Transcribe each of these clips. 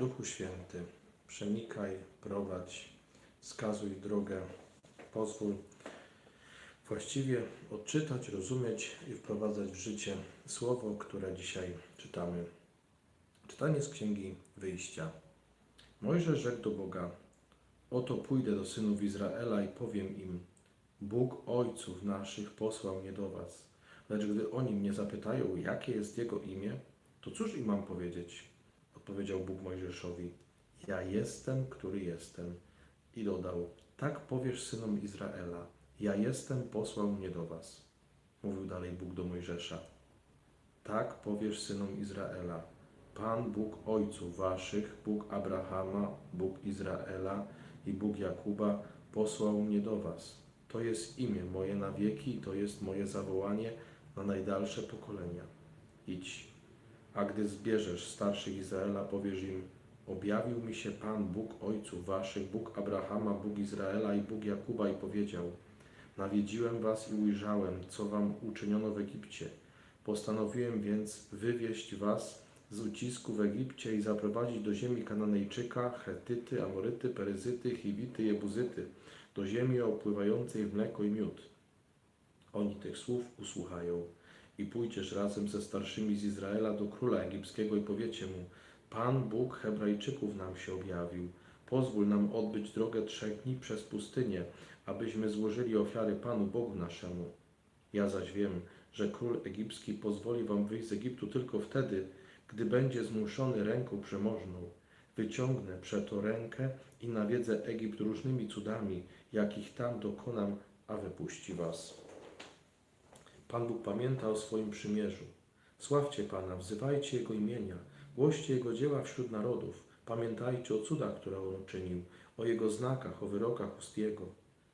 Duchu Święty, przenikaj, prowadź, wskazuj drogę, pozwól właściwie odczytać, rozumieć i wprowadzać w życie słowo, które dzisiaj czytamy. Czytanie z Księgi Wyjścia. Mojżesz rzekł do Boga: Oto pójdę do synów Izraela i powiem im: Bóg ojców naszych posłał mnie do was. Lecz gdy oni mnie zapytają, jakie jest jego imię, to cóż im mam powiedzieć? Odpowiedział Bóg Mojżeszowi: Ja jestem, który jestem. I dodał: Tak powiesz synom Izraela: Ja jestem, posłał mnie do was. Mówił dalej Bóg do Mojżesza: Tak powiesz synom Izraela: Pan Bóg ojców waszych, Bóg Abrahama, Bóg Izraela i Bóg Jakuba posłał mnie do was. To jest imię moje na wieki, to jest moje zawołanie na najdalsze pokolenia. Idź. A gdy zbierzesz starszych Izraela, powiesz im: Objawił mi się Pan Bóg ojców waszych, Bóg Abrahama, Bóg Izraela i Bóg Jakuba i powiedział: Nawiedziłem was i ujrzałem, co wam uczyniono w Egipcie. Postanowiłem więc wywieźć was z ucisku w Egipcie i zaprowadzić do ziemi Kananejczyka, Chetyty, Amoryty, Peryzyty, Chiwity, Jebuzyty, do ziemi opływającej w mleko i miód. Oni tych słów usłuchają. I pójdziesz razem ze starszymi z Izraela do króla egipskiego i powiecie mu: Pan Bóg Hebrajczyków nam się objawił. Pozwól nam odbyć drogę trzech dni przez pustynię, abyśmy złożyli ofiary Panu Bogu naszemu. Ja zaś wiem, że król egipski pozwoli wam wyjść z Egiptu tylko wtedy, gdy będzie zmuszony ręką przemożną. Wyciągnę przeto rękę i nawiedzę Egipt różnymi cudami, jakich tam dokonam, a wypuści was. Pan Bóg pamięta o swoim przymierzu. Sławcie Pana, wzywajcie Jego imienia, głoście Jego dzieła wśród narodów. Pamiętajcie o cudach, które On uczynił, o Jego znakach, o wyrokach ust Jego.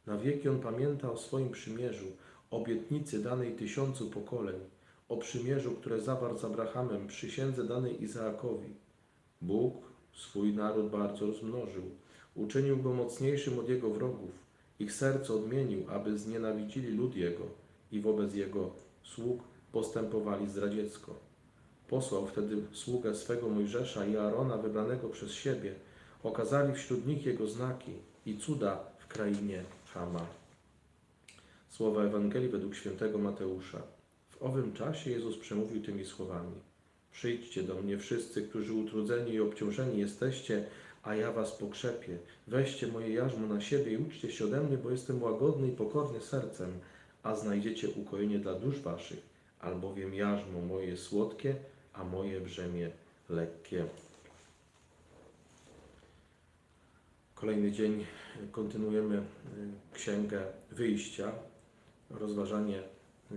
Na wieki On pamięta o swoim przymierzu, obietnicy danej tysiącu pokoleń, o przymierzu, które zawarł z Abrahamem, przysiędze danej Izaakowi. Bóg swój naród bardzo rozmnożył, uczynił go mocniejszym od jego wrogów, ich serce odmienił, aby znienawidzili lud jego i wobec jego sług postępowali zdradziecko. Posłał wtedy sługę swego Mojżesza i Aarona, wybranego przez siebie, okazali wśród nich jego znaki i cuda w krainie Chama. Słowa Ewangelii według świętego Mateusza. W owym czasie Jezus przemówił tymi słowami: Przyjdźcie do mnie wszyscy, którzy utrudzeni i obciążeni jesteście, a ja was pokrzepię. Weźcie moje jarzmo na siebie i uczcie się ode mnie, bo jestem łagodny i pokorny sercem, a znajdziecie ukojenie dla dusz waszych, albowiem jarzmo moje słodkie, a moje brzemię lekkie. Kolejny dzień kontynuujemy y, Księgę Wyjścia, rozważanie y,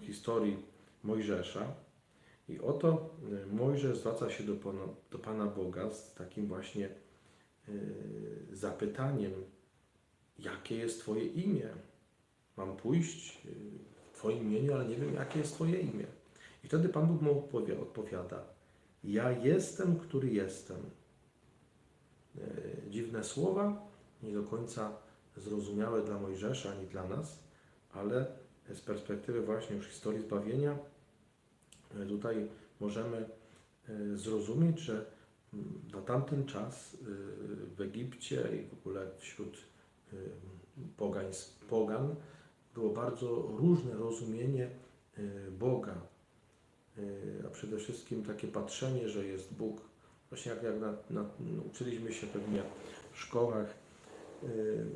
historii Mojżesza. I oto y, Mojżesz zwraca się do Pana, do Pana Boga z takim właśnie zapytaniem, jakie jest Twoje imię? Mam pójść y, w Twoim imieniu, ale nie wiem, jakie jest Twoje imię. I wtedy Pan Bóg mu odpowiada, ja jestem, który jestem. Y, Dziwne słowa, nie do końca zrozumiałe dla Mojżesza ani dla nas, ale z perspektywy właśnie już historii zbawienia, y, tutaj możemy zrozumieć, że mm, na tamten czas w Egipcie i w ogóle wśród pogańs- pogan było bardzo różne rozumienie y, Boga, Y, a przede wszystkim takie patrzenie, że jest Bóg. Właśnie jak, jak na, na, uczyliśmy się pewnie w szkołach y,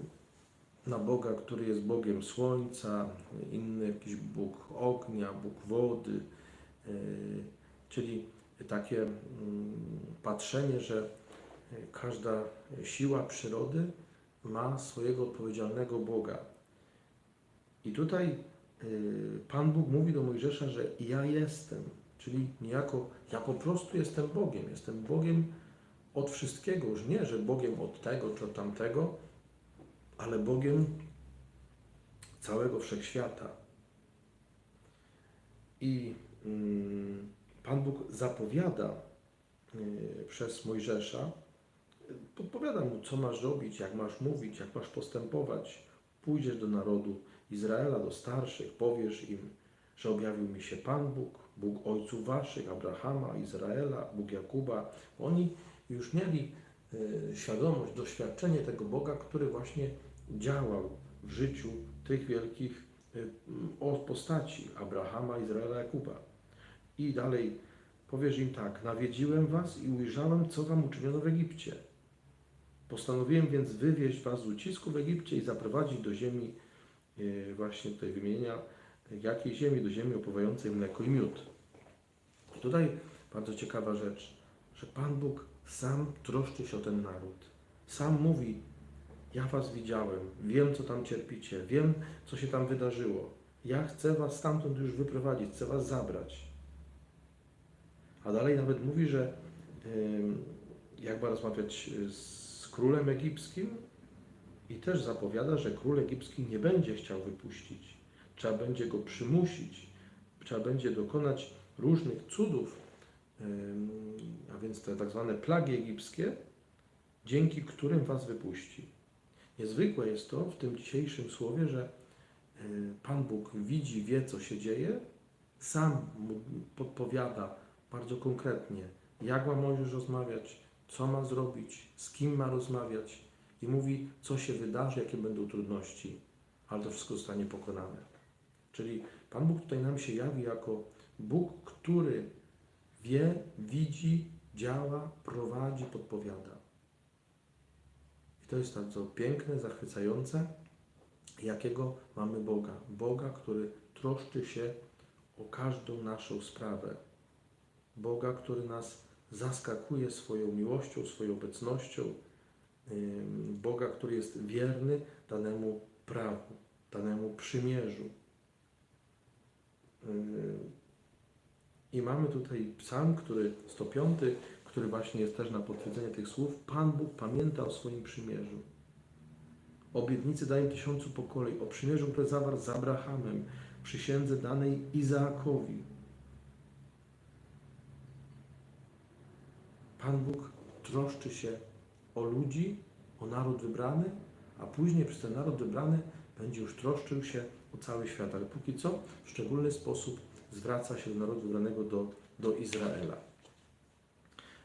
na Boga, który jest Bogiem słońca, inny jakiś Bóg ognia, Bóg wody, czyli takie mm, patrzenie, że każda siła przyrody ma swojego odpowiedzialnego Boga. I tutaj y, Pan Bóg mówi do Mojżesza, że ja jestem, czyli niejako ja po prostu jestem Bogiem, jestem Bogiem od wszystkiego, już nie, że Bogiem od tego czy od tamtego, ale Bogiem całego wszechświata. I mm, Pan Bóg zapowiada y, przez Mojżesza, podpowiada mu, co masz robić, jak masz mówić, jak masz postępować. Pójdziesz do narodu Izraela, do starszych, powiesz im, że objawił mi się Pan Bóg, Bóg ojców waszych, Abrahama, Izraela, Bóg Jakuba. Oni już mieli e, świadomość, doświadczenie tego Boga, który właśnie działał w życiu tych wielkich e, postaci Abrahama, Izraela, Jakuba. I dalej powiesz im tak: Nawiedziłem was i ujrzałem, co wam uczyniono w Egipcie. Postanowiłem więc wywieźć was z ucisku w Egipcie i zaprowadzić do ziemi, właśnie tutaj wymienia, jakiej ziemi? Do ziemi opływającej mleko i miód. Tutaj bardzo ciekawa rzecz, że Pan Bóg sam troszczy się o ten naród. Sam mówi: Ja was widziałem, wiem, co tam cierpicie, wiem, co się tam wydarzyło. Ja chcę was stamtąd już wyprowadzić, chcę was zabrać. A dalej nawet mówi, że ym, jak ma rozmawiać z królem egipskim i też zapowiada, że król egipski nie będzie chciał wypuścić. Trzeba będzie go przymusić, trzeba będzie dokonać różnych cudów, a więc te tak zwane plagi egipskie, dzięki którym was wypuści. Niezwykłe jest to w tym dzisiejszym słowie, że y, Pan Bóg widzi, wie, co się dzieje, sam mu podpowiada bardzo konkretnie, jak ma Mojżesz rozmawiać, co ma zrobić, z kim ma rozmawiać mówi, co się wydarzy, jakie będą trudności, ale to wszystko zostanie pokonane. Czyli Pan Bóg tutaj nam się jawi jako Bóg, który wie, widzi, działa, prowadzi, podpowiada. I to jest bardzo piękne, zachwycające, jakiego mamy Boga. Boga, który troszczy się o każdą naszą sprawę. Boga, który nas zaskakuje swoją miłością, swoją obecnością. Boga, który jest wierny danemu prawu, danemu przymierzu. Ym, I mamy tutaj psalm, który 105, który właśnie jest też na potwierdzenie tych słów. Pan Bóg pamięta o swoim przymierzu. Obietnicy dają tysiącu po kolei, o przymierzu, które zawarł z Abrahamem, przysiędze danej Izaakowi. Pan Bóg troszczy się o ludzi, o naród wybrany, a później przez ten naród wybrany będzie już troszczył się o cały świat. Ale póki co w szczególny sposób zwraca się do narodu wybranego, do, do Izraela.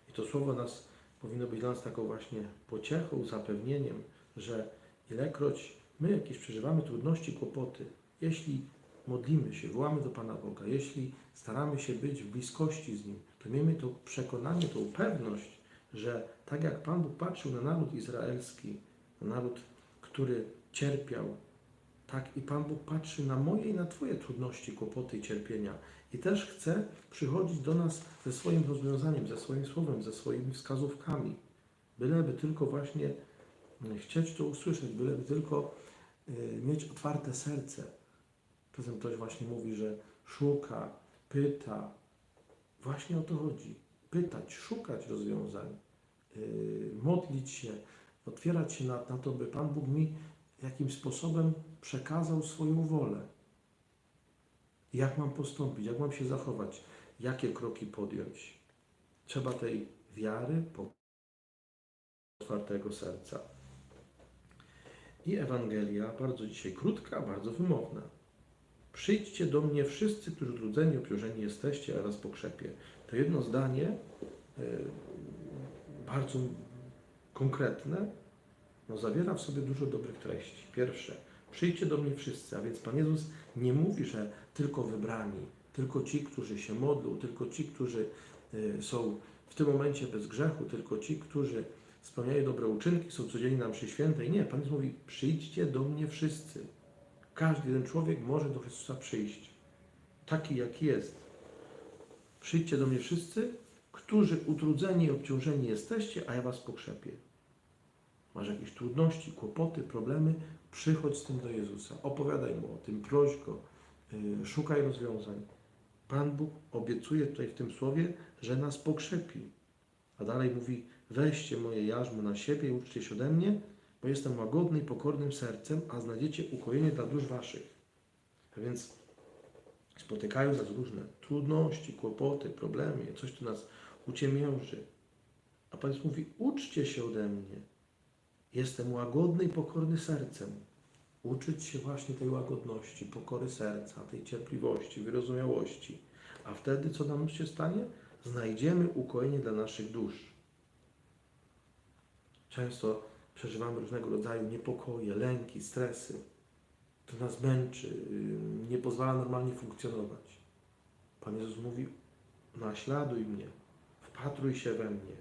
I to słowo nas powinno być dla nas taką właśnie pociechą, zapewnieniem, że ilekroć my jakieś przeżywamy trudności, kłopoty, jeśli modlimy się, wołamy do Pana Boga, jeśli staramy się być w bliskości z Nim, to miejmy to przekonanie, tą pewność, że tak jak Pan Bóg patrzył na naród izraelski, na naród, który cierpiał, tak i Pan Bóg patrzy na moje i na Twoje trudności, kłopoty i cierpienia. I też chce przychodzić do nas ze swoim rozwiązaniem, ze swoim słowem, ze swoimi wskazówkami. Byleby tylko właśnie chcieć to usłyszeć, byleby tylko y, mieć otwarte serce. Czasem ktoś właśnie mówi, że szuka, pyta. Właśnie o to chodzi. Pytać, szukać rozwiązań, yy, modlić się, otwierać się na, na to, by Pan Bóg mi jakimś sposobem przekazał swoją wolę. Jak mam postąpić, jak mam się zachować, jakie kroki podjąć. Trzeba tej wiary, otwartego serca. I Ewangelia, bardzo dzisiaj krótka, bardzo wymowna. Przyjdźcie do mnie wszyscy, którzy utrudzeni, obciążeni jesteście, a was pokrzepię. To jedno zdanie, e, bardzo konkretne, no zawiera w sobie dużo dobrych treści. Pierwsze, przyjdźcie do mnie wszyscy, a więc Pan Jezus nie mówi, że tylko wybrani, tylko ci, którzy się modlą, tylko ci, którzy e, są w tym momencie bez grzechu, tylko ci, którzy spełniają dobre uczynki, są codziennie nam przy świętej. Nie, Pan Jezus mówi, przyjdźcie do mnie wszyscy. Każdy jeden człowiek może do Chrystusa przyjść. Taki, jaki jest. Przyjdźcie do mnie wszyscy, którzy utrudzeni i obciążeni jesteście, a ja was pokrzepię. Masz jakieś trudności, kłopoty, problemy, przychodź z tym do Jezusa. Opowiadaj Mu o tym, proś Go, yy, szukaj rozwiązań. Pan Bóg obiecuje tutaj w tym słowie, że nas pokrzepi. A dalej mówi, weźcie moje jarzmo na siebie i uczcie się ode mnie, bo jestem łagodny i pokornym sercem, a znajdziecie ukojenie dla dusz waszych. A więc spotykają nas różne trudności, kłopoty, problemy, coś tu nas uciemięży. A Pan Jezus mówi, uczcie się ode mnie. Jestem łagodny i pokorny sercem. Uczyć się właśnie tej łagodności, pokory serca, tej cierpliwości, wyrozumiałości. A wtedy co nam się stanie? Znajdziemy ukojenie dla naszych dusz. Często przeżywamy różnego rodzaju niepokoje, lęki, stresy. To nas męczy, nie pozwala normalnie funkcjonować. Pan Jezus mówi: naśladuj mnie, wpatruj się we mnie.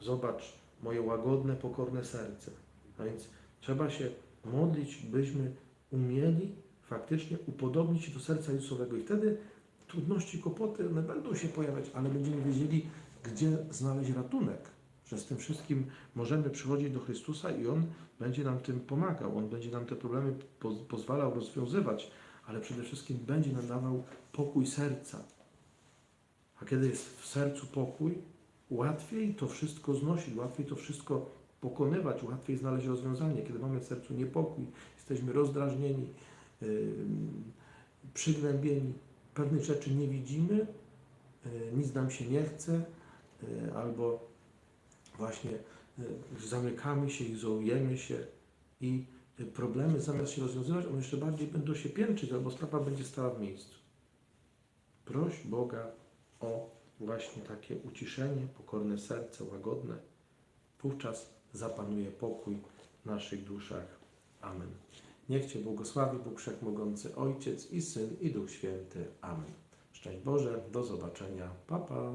Zobacz moje łagodne, pokorne serce. A więc trzeba się modlić, byśmy umieli faktycznie upodobnić się do serca Jezusowego. I wtedy trudności, kłopoty, one będą się pojawiać, ale będziemy wiedzieli, gdzie znaleźć ratunek. Że z tym wszystkim możemy przychodzić do Chrystusa i On będzie nam tym pomagał. On będzie nam te problemy po, pozwalał rozwiązywać, ale przede wszystkim będzie nam dawał pokój serca. A kiedy jest w sercu pokój, łatwiej to wszystko znosić, łatwiej to wszystko pokonywać, łatwiej znaleźć rozwiązanie. Kiedy mamy w sercu niepokój, jesteśmy rozdrażnieni, yy, przygnębieni, pewnych rzeczy nie widzimy, yy, nic nam się nie chce, yy, albo właśnie yy, zamykamy się, izolujemy się i problemy zamiast się rozwiązywać, one jeszcze bardziej będą się piętrzyć, albo sprawa będzie stała w miejscu. Proś Boga o właśnie takie uciszenie, pokorne serce, łagodne. Wówczas zapanuje pokój w naszych duszach. Amen. Niech Cię błogosławi Bóg Wszechmogący, Ojciec i Syn i Duch Święty. Amen. Szczęść Boże, do zobaczenia. Pa, pa.